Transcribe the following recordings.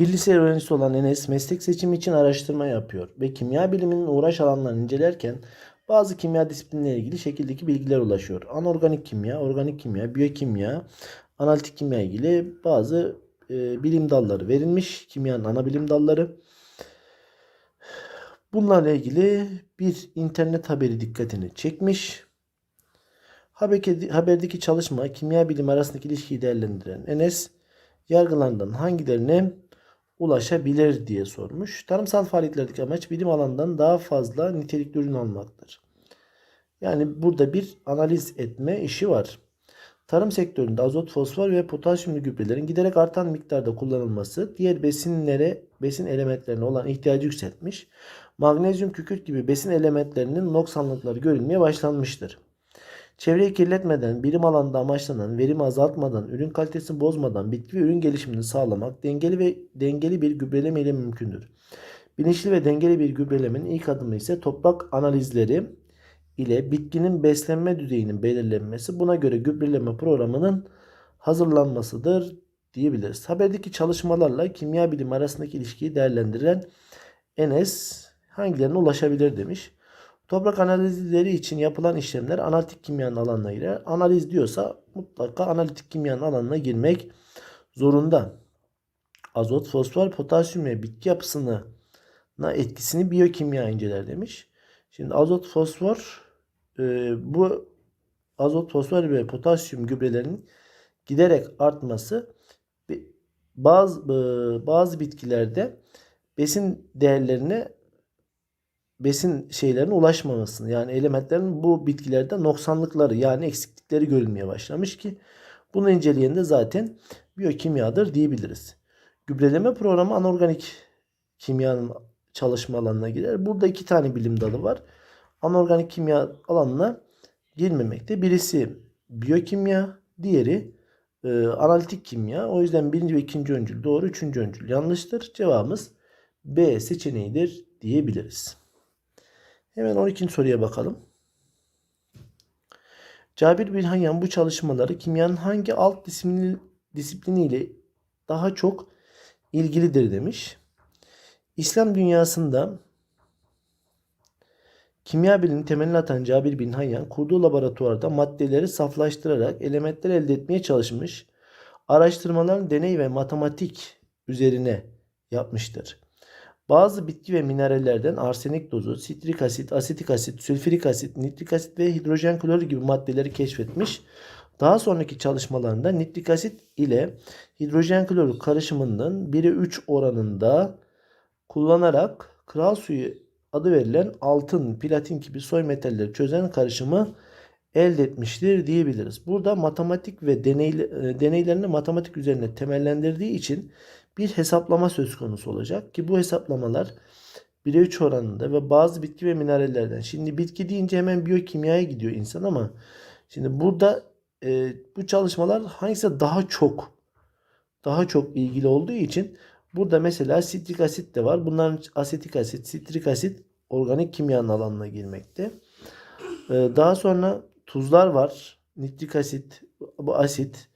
Dil lise öğrencisi olan Enes meslek seçimi için araştırma yapıyor ve kimya biliminin uğraş alanlarını incelerken bazı kimya disiplinleriyle ilgili şekildeki bilgiler ulaşıyor. Anorganik kimya, organik kimya, biyokimya, analitik kimya ilgili bazı e, bilim dalları verilmiş. Kimyanın ana bilim dalları. Bunlarla ilgili bir internet haberi dikkatini çekmiş. Haberdeki, çalışma kimya bilimi arasındaki ilişkiyi değerlendiren Enes yargılarından hangilerine ulaşabilir diye sormuş. Tarımsal faaliyetlerdeki amaç bilim alanından daha fazla nitelikli ürün almaktır. Yani burada bir analiz etme işi var. Tarım sektöründe azot, fosfor ve potasyumlu gübrelerin giderek artan miktarda kullanılması diğer besinlere, besin elementlerine olan ihtiyacı yükseltmiş. Magnezyum, kükürt gibi besin elementlerinin noksanlıkları görülmeye başlanmıştır. Çevreyi kirletmeden, bilim alanında amaçlanan, verimi azaltmadan, ürün kalitesini bozmadan bitki ve ürün gelişimini sağlamak dengeli ve dengeli bir gübreleme ile mümkündür. Bilinçli ve dengeli bir gübrelemenin ilk adımı ise toprak analizleri ile bitkinin beslenme düzeyinin belirlenmesi, buna göre gübreleme programının hazırlanmasıdır diyebiliriz. Haberdeki çalışmalarla kimya bilimi arasındaki ilişkiyi değerlendiren Enes hangilerine ulaşabilir demiş. Toprak analizleri için yapılan işlemler analitik kimyanın alanına girer. Analiz diyorsa mutlaka analitik kimyanın alanına girmek zorunda. Azot, fosfor, potasyum ve bitki yapısına etkisini biyokimya inceler demiş. Şimdi azot, fosfor e, bu azot, fosfor ve potasyum gübrelerinin giderek artması bazı e, bazı bitkilerde besin değerlerine besin şeylerine ulaşmamasını yani elementlerin bu bitkilerde noksanlıkları yani eksiklikleri görülmeye başlamış ki bunu inceleyen de zaten biyokimyadır diyebiliriz. Gübreleme programı anorganik kimyanın çalışma alanına girer. Burada iki tane bilim dalı var. Anorganik kimya alanına girmemekte. Birisi biyokimya, diğeri e, analitik kimya. O yüzden birinci ve ikinci öncül doğru, üçüncü öncül yanlıştır. Cevabımız B seçeneğidir diyebiliriz. Hemen 12. soruya bakalım. Cabir bin Hayyan bu çalışmaları kimyanın hangi alt disiplini, disipliniyle daha çok ilgilidir demiş. İslam dünyasında kimya biliminin temelini atan Cabir bin Hayyan kurduğu laboratuvarda maddeleri saflaştırarak elementler elde etmeye çalışmış. Araştırmaların deney ve matematik üzerine yapmıştır. Bazı bitki ve minerallerden arsenik dozu, sitrik asit, asetik asit, sülfürik asit, nitrik asit ve hidrojen klorür gibi maddeleri keşfetmiş. Daha sonraki çalışmalarında nitrik asit ile hidrojen klorür karışımının 1'e 3 oranında kullanarak kral suyu adı verilen altın, platin gibi soy metalleri çözen karışımı elde etmiştir diyebiliriz. Burada matematik ve deney, deneylerini matematik üzerine temellendirdiği için bir hesaplama söz konusu olacak ki bu hesaplamalar 1'e 3 oranında ve bazı bitki ve minerallerden. Şimdi bitki deyince hemen biyokimyaya gidiyor insan ama şimdi burada e, bu çalışmalar hangisi daha çok daha çok ilgili olduğu için burada mesela sitrik asit de var. Bunların asetik asit, sitrik asit organik kimyanın alanına girmekte. E, daha sonra tuzlar var. Nitrik asit, bu asit,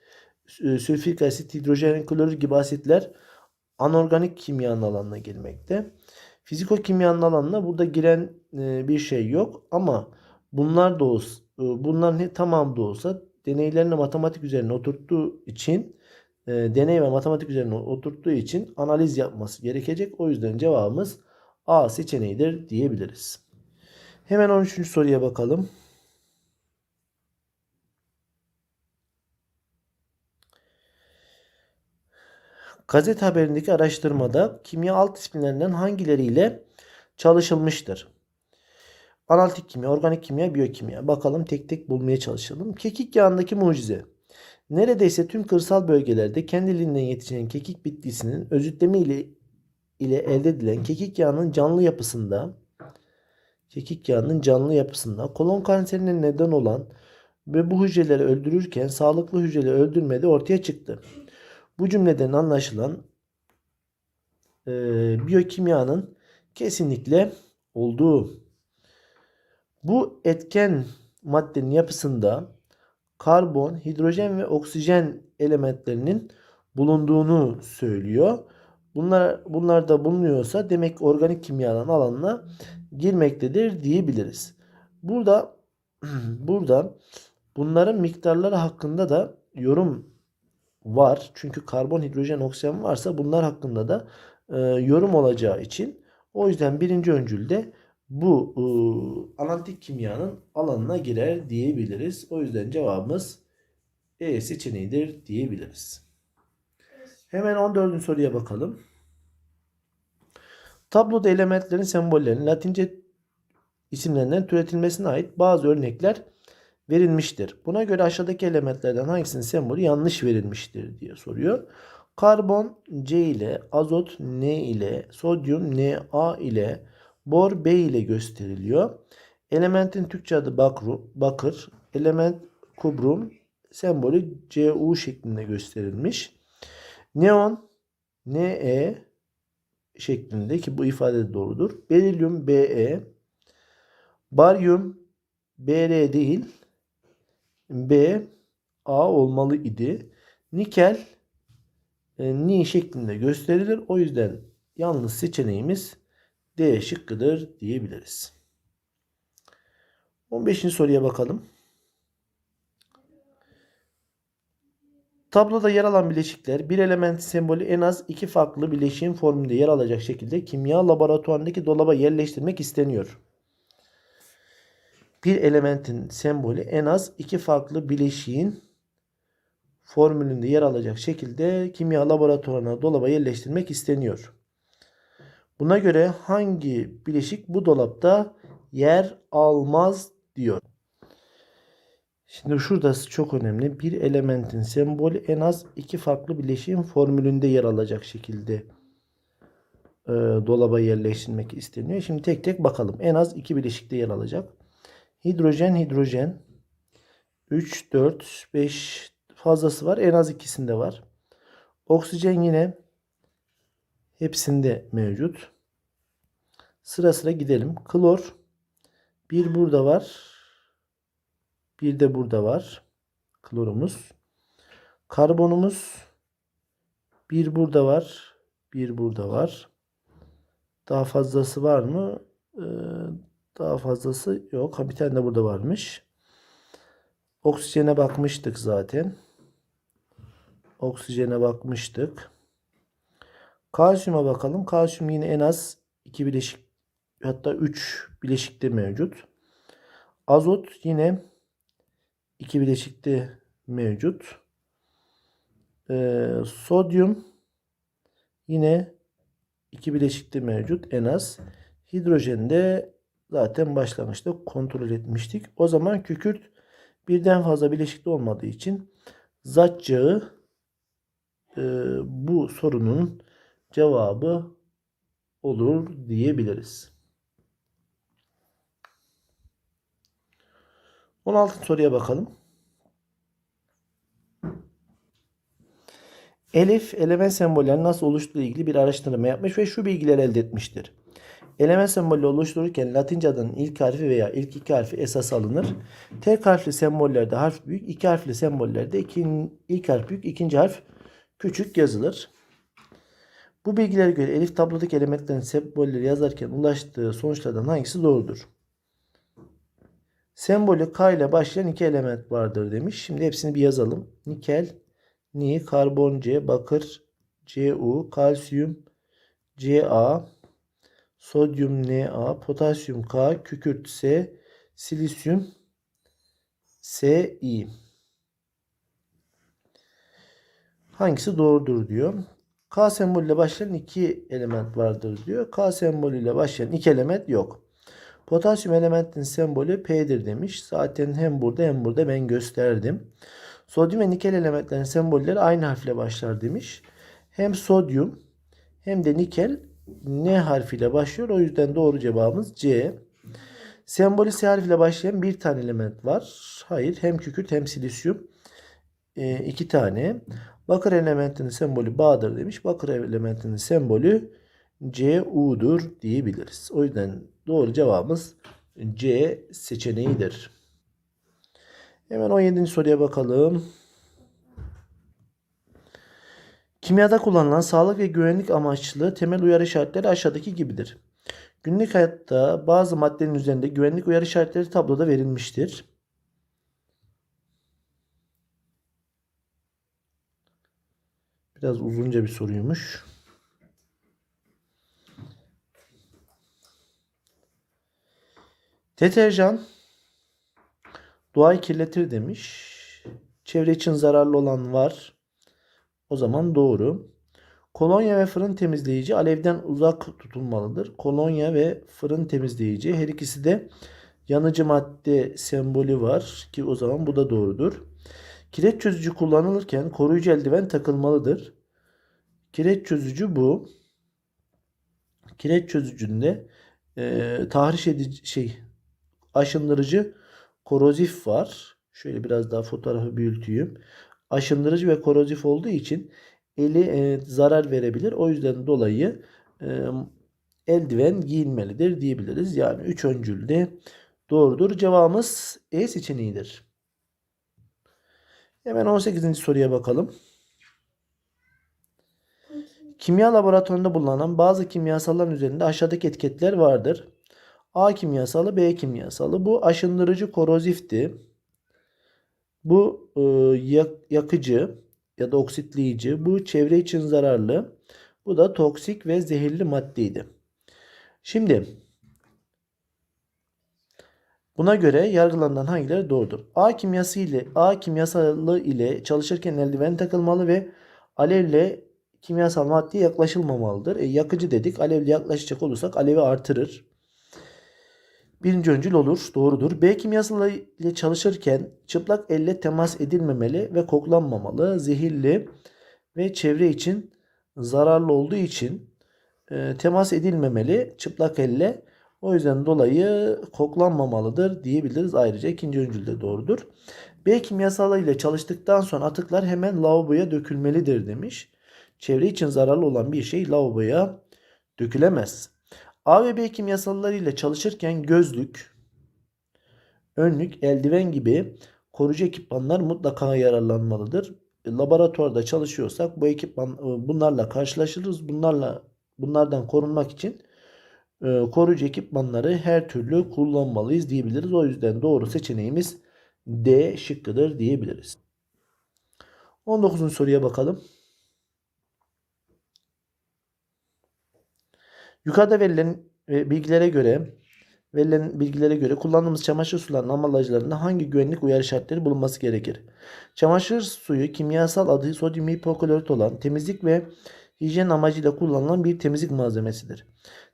sülfürik asit, hidrojen klorür gibi asitler anorganik kimyanın alanına girmekte. Fiziko kimyanın alanına burada giren e, bir şey yok ama bunlar da olsa, e, bunların tamamı da olsa deneylerini matematik üzerine oturttuğu için e, deney ve matematik üzerine oturttuğu için analiz yapması gerekecek. O yüzden cevabımız A seçeneğidir diyebiliriz. Hemen 13. soruya bakalım. Gazete haberindeki araştırmada kimya alt disiplinlerinden hangileriyle çalışılmıştır? Analitik kimya, organik kimya, biyokimya. Bakalım tek tek bulmaya çalışalım. Kekik yağındaki mucize. Neredeyse tüm kırsal bölgelerde kendiliğinden yetişen kekik bitkisinin özütleme ile, ile elde edilen kekik yağının canlı yapısında kekik yağının canlı yapısında kolon kanserine neden olan ve bu hücreleri öldürürken sağlıklı hücreleri öldürmede ortaya çıktı. Bu cümleden anlaşılan e, biyokimyanın kesinlikle olduğu. Bu etken maddenin yapısında karbon, hidrojen ve oksijen elementlerinin bulunduğunu söylüyor. Bunlar bunlarda bulunuyorsa demek ki organik kimyanın alanına girmektedir diyebiliriz. Burada burada bunların miktarları hakkında da yorum var. Çünkü karbon, hidrojen, oksijen varsa bunlar hakkında da e, yorum olacağı için o yüzden birinci öncülde bu e, analitik kimyanın alanına girer diyebiliriz. O yüzden cevabımız E seçeneğidir diyebiliriz. Hemen 14. soruya bakalım. Tabloda elementlerin sembollerinin Latince isimlerinden türetilmesine ait bazı örnekler verilmiştir. Buna göre aşağıdaki elementlerden hangisinin sembolü yanlış verilmiştir diye soruyor. Karbon C ile, azot N ile, sodyum Na ile, bor B ile gösteriliyor. Elementin Türkçe adı bakru, bakır, element kubrum sembolü Cu şeklinde gösterilmiş. Neon Ne şeklinde ki bu ifade de doğrudur. Berilyum Be, baryum Br değil B A olmalı idi. Nikel e, Ni şeklinde gösterilir. O yüzden yalnız seçeneğimiz D şıkkıdır diyebiliriz. 15. soruya bakalım. Tabloda yer alan bileşikler bir element sembolü en az iki farklı bileşiğin formunda yer alacak şekilde kimya laboratuvarındaki dolaba yerleştirmek isteniyor. Bir elementin sembolü en az iki farklı bileşiğin formülünde yer alacak şekilde kimya laboratuvarına dolaba yerleştirmek isteniyor. Buna göre hangi bileşik bu dolapta yer almaz diyor. Şimdi şurası çok önemli. Bir elementin sembolü en az iki farklı bileşiğin formülünde yer alacak şekilde e, dolaba yerleştirmek isteniyor. Şimdi tek tek bakalım. En az iki bileşikte yer alacak. Hidrojen, hidrojen. 3, 4, 5 fazlası var. En az ikisinde var. Oksijen yine hepsinde mevcut. Sıra sıra gidelim. Klor. Bir burada var. Bir de burada var. Klorumuz. Karbonumuz. Bir burada var. Bir burada var. Daha fazlası var mı? Ee, daha fazlası yok. Ha bir tane de burada varmış. Oksijene bakmıştık zaten. Oksijene bakmıştık. Kalsiyuma bakalım. Kalsiyum yine en az 2 bileşik hatta 3 bileşikte mevcut. Azot yine 2 bileşikte mevcut. Ee, sodyum yine 2 bileşikte mevcut en az. Hidrojen de zaten başlangıçta kontrol etmiştik. O zaman kükürt birden fazla bileşikte olmadığı için zatçağı e, bu sorunun cevabı olur diyebiliriz. 16 soruya bakalım. Elif element sembollerinin nasıl oluştuğu ilgili bir araştırma yapmış ve şu bilgileri elde etmiştir. Element sembolü oluştururken Latince adının ilk harfi veya ilk iki harfi esas alınır. Tek harfli sembollerde harf büyük, iki harfli sembollerde iki, ilk harf büyük, ikinci harf küçük yazılır. Bu bilgilere göre Elif tablodaki elementlerin sembolleri yazarken ulaştığı sonuçlardan hangisi doğrudur? Sembolü K ile başlayan iki element vardır demiş. Şimdi hepsini bir yazalım. Nikel, Ni, karbon C, bakır Cu, kalsiyum Ca, sodyum Na, potasyum K, kükürt S, silisyum Si. Hangisi doğrudur diyor. K sembolüyle başlayan iki element vardır diyor. K sembolüyle başlayan iki element yok. Potasyum elementin sembolü P'dir demiş. Zaten hem burada hem burada ben gösterdim. Sodyum ve nikel elementlerin sembolleri aynı harfle başlar demiş. Hem sodyum hem de nikel N harfiyle başlıyor. O yüzden doğru cevabımız C. Sembolü S harfiyle başlayan bir tane element var. Hayır. Hem kükürt hem silisyum. E, iki tane. Bakır elementinin sembolü Ba'dır demiş. Bakır elementinin sembolü CU'dur diyebiliriz. O yüzden doğru cevabımız C seçeneğidir. Hemen 17. soruya bakalım. Kimyada kullanılan sağlık ve güvenlik amaçlı temel uyarı işaretleri aşağıdaki gibidir. Günlük hayatta bazı maddenin üzerinde güvenlik uyarı işaretleri tabloda verilmiştir. Biraz uzunca bir soruymuş. Deterjan doğayı kirletir demiş. Çevre için zararlı olan var. O zaman doğru. Kolonya ve fırın temizleyici alevden uzak tutulmalıdır. Kolonya ve fırın temizleyici her ikisi de yanıcı madde sembolü var ki o zaman bu da doğrudur. Kireç çözücü kullanılırken koruyucu eldiven takılmalıdır. Kireç çözücü bu. Kireç çözücünde e, tahriş edici şey aşındırıcı korozif var. Şöyle biraz daha fotoğrafı büyüteyim. Aşındırıcı ve korozif olduğu için eli e, zarar verebilir. O yüzden dolayı e, eldiven giyilmelidir diyebiliriz. Yani üç öncülde doğrudur. Cevabımız E seçeneğidir. Hemen 18. soruya bakalım. Kimya laboratuvarında bulunan bazı kimyasalların üzerinde aşağıdaki etiketler vardır. A kimyasalı, B kimyasalı. Bu aşındırıcı korozifti. Bu e, yak- yakıcı ya da oksitleyici. Bu çevre için zararlı. Bu da toksik ve zehirli maddeydi. Şimdi buna göre yargılanan hangileri doğrudur? A kimyası ile A kimyasalı ile çalışırken eldiven takılmalı ve alevle kimyasal maddeye yaklaşılmamalıdır. E, yakıcı dedik. Alevle yaklaşacak olursak alevi artırır. Birinci öncül olur. Doğrudur. B kimyasalı ile çalışırken çıplak elle temas edilmemeli ve koklanmamalı. Zehirli ve çevre için zararlı olduğu için e, temas edilmemeli çıplak elle. O yüzden dolayı koklanmamalıdır diyebiliriz. Ayrıca ikinci öncül de doğrudur. B kimyasalı ile çalıştıktan sonra atıklar hemen lavaboya dökülmelidir demiş. Çevre için zararlı olan bir şey lavaboya dökülemez. A ve B kimyasalları ile çalışırken gözlük, önlük, eldiven gibi koruyucu ekipmanlar mutlaka yararlanmalıdır. E, Laboratuvarda çalışıyorsak bu ekipman e, bunlarla karşılaşırız. Bunlarla bunlardan korunmak için e, koruyucu ekipmanları her türlü kullanmalıyız diyebiliriz. O yüzden doğru seçeneğimiz D şıkkıdır diyebiliriz. 19. soruya bakalım. Yukarıda verilen e, bilgilere göre verilen bilgilere göre kullandığımız çamaşır sularının ambalajlarında hangi güvenlik uyarı işaretleri bulunması gerekir? Çamaşır suyu kimyasal adı sodyum hipoklorit olan temizlik ve hijyen amacıyla kullanılan bir temizlik malzemesidir.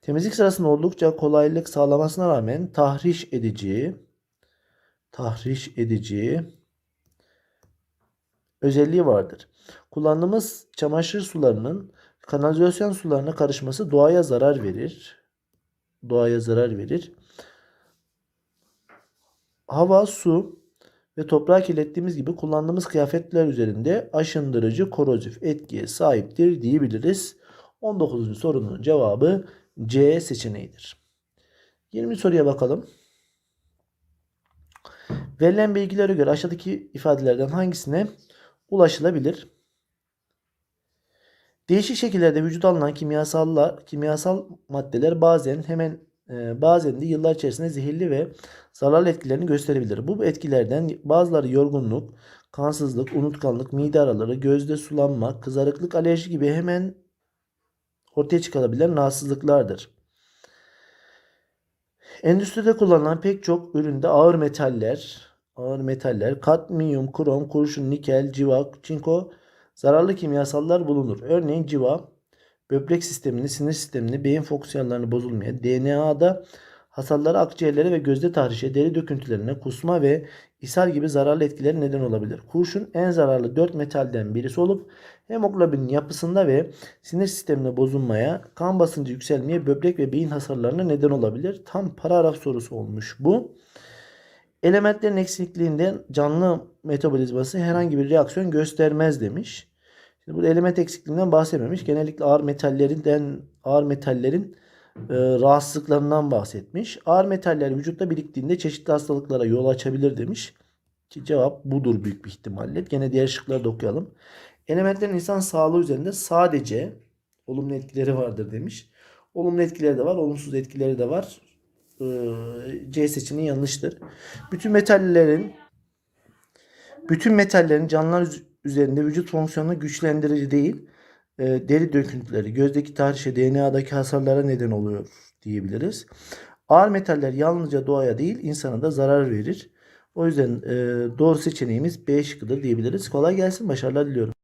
Temizlik sırasında oldukça kolaylık sağlamasına rağmen tahriş edici tahriş edici özelliği vardır. Kullandığımız çamaşır sularının kanalizasyon sularına karışması doğaya zarar verir. Doğaya zarar verir. Hava, su ve toprağı kirlettiğimiz gibi kullandığımız kıyafetler üzerinde aşındırıcı korozif etkiye sahiptir diyebiliriz. 19. sorunun cevabı C seçeneğidir. 20 soruya bakalım. Verilen bilgilere göre aşağıdaki ifadelerden hangisine ulaşılabilir? Değişik şekillerde vücuda alınan kimyasallar, kimyasal maddeler bazen hemen e, bazen de yıllar içerisinde zehirli ve zararlı etkilerini gösterebilir. Bu etkilerden bazıları yorgunluk, kansızlık, unutkanlık, mide araları, gözde sulanma, kızarıklık, alerji gibi hemen ortaya çıkarabilen rahatsızlıklardır. Endüstride kullanılan pek çok üründe ağır metaller, ağır metaller, kadmiyum, krom, kurşun, nikel, civa, çinko zararlı kimyasallar bulunur. Örneğin civa böbrek sistemini, sinir sistemini, beyin fonksiyonlarını bozulmaya, DNA'da hasarlara, akciğerlere ve gözde tahrişe, deri döküntülerine, kusma ve ishal gibi zararlı etkileri neden olabilir. Kurşun en zararlı 4 metalden birisi olup hemoglobinin yapısında ve sinir sistemine bozulmaya, kan basıncı yükselmeye, böbrek ve beyin hasarlarına neden olabilir. Tam paragraf sorusu olmuş bu. Elementlerin eksikliğinden canlı metabolizması herhangi bir reaksiyon göstermez demiş. Şimdi burada element eksikliğinden bahsetmemiş. Genellikle ağır metallerinden ağır metallerin e, rahatsızlıklarından bahsetmiş. Ağır metaller vücutta biriktiğinde çeşitli hastalıklara yol açabilir demiş. Ki cevap budur büyük bir ihtimalle. Gene diğer şıkları da okuyalım. Elementlerin insan sağlığı üzerinde sadece olumlu etkileri vardır demiş. Olumlu etkileri de var, olumsuz etkileri de var. Ee, C seçeneği yanlıştır. Bütün metallerin bütün metallerin canlılar üzerinde vücut fonksiyonunu güçlendirici değil, e, deri döküntüleri, gözdeki tahrişe, DNA'daki hasarlara neden oluyor diyebiliriz. Ağır metaller yalnızca doğaya değil insana da zarar verir. O yüzden e, doğru seçeneğimiz B şıkkıdır diyebiliriz. Kolay gelsin, başarılar diliyorum.